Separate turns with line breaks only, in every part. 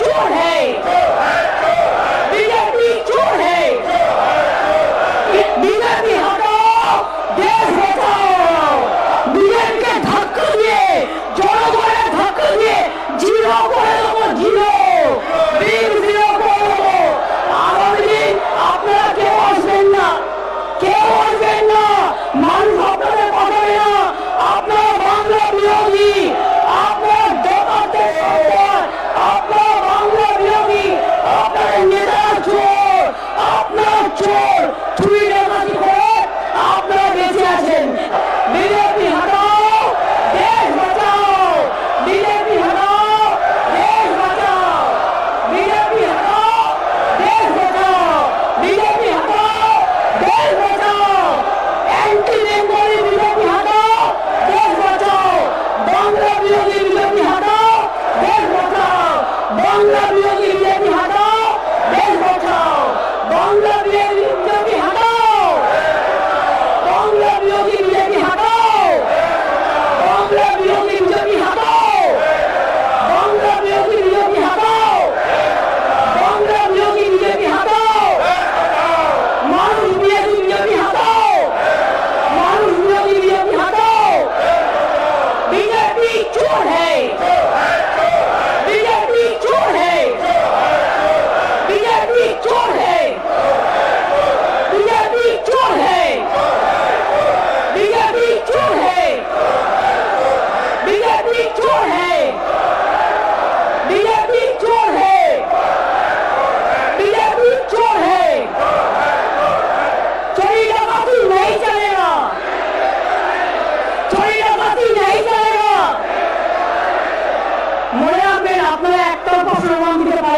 चोर है। बीजेपी चोर है। बीजेपी हटाओ, देश बचाओ। बीजेपी के धक्के दिए जोरों को धक्के दिए ज़ीरो को ज़ीरो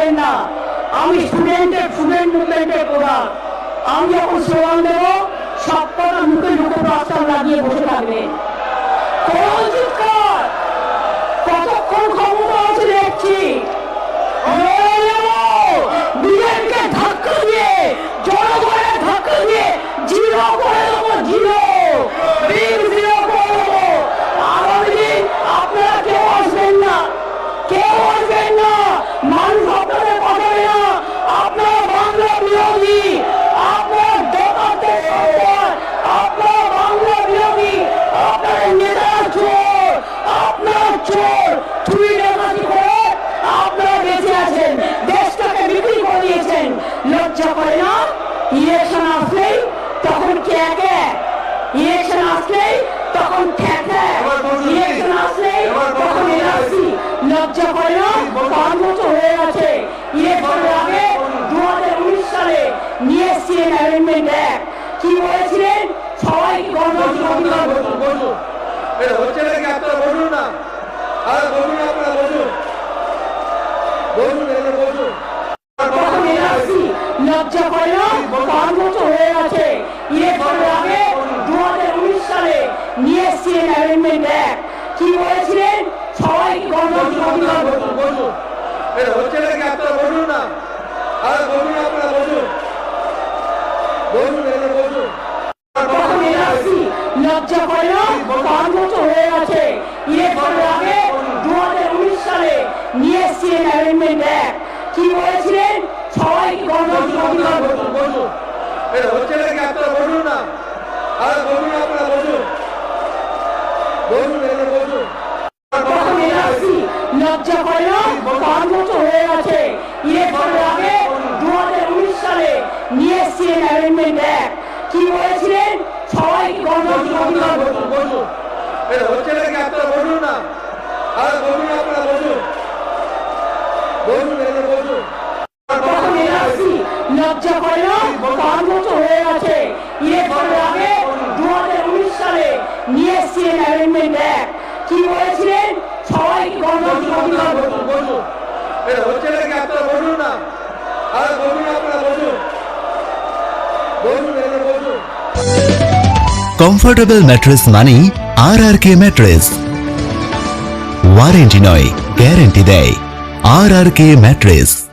পারেন না। আমি স্টুডেন্টের স্টুডেন্ট মুভমেন্টের প্রধান। আমি যখন স্লোগান দেব সব কথা মুখে মুখে প্রস্তাব লাগিয়ে বসে থাকবে। কতক্ষণ ক্ষমতা আছে দেখছি। আসলেই তখন ইলেকশন তখন লজ্জা করে হয়ে গেছে। ইলেকশনের আগে দু সালে নিয়ে এসছিলেন অ্যামেন্ডমেন্ট অ্যাক্ট কি বলেছিলেন? লজ্জা হয়ে ইলেকশনের আগে নিয়ে এসছিলেন অ্যামেন্ডমেন্ট অ্যাক্ট কি বলেছিলেন? সবাইকে গণতান্ত্রিক অধিকার
বসুন বসুন। এটা হচ্ছে নাকি আপনারা বসুন না? আরে বসুন আপনারা বসুন। বসুন
লজ্জা পাঁচ বছর হয়ে গেছে। ইলেকশনের আগে দু হাজার উনিশ সালে নিয়ে এসছিলেন অ্যামেন্ডমেন্ট অ্যাক্ট কি বলেছিলেন? সবাইকে গণতান্ত্রিক অধিকার
বসুন বসুন। এটা হচ্ছে নাকি আপনারা বসুন না? আরে বসুন আপনারা বসুন।
লজ্জা করে হয়ে আছে দু হাজার উনিশ সালে নিয়ে এক কি বলেছিলেন
সবাই হচ্ছে নাকি আপনারা বলুন না আর
বলুন বলুন বলুন বলুন অ্যামেন্ডমেন্ট অ্যাক্ট কি বলেছিলেন? সবাইকে গণতান্ত্রিক অধিকার
বসুন বসুন। এটা হচ্ছে নাকি আপনারা বসুন না? আরে বসুন আপনারা বসুন। বসুন এখানে বসুন।
কমফোর্টেবল ম্যাট্রেস মানেই R R K mattress warranty নয় গ্যারেন্টি দেয়। R R K mattress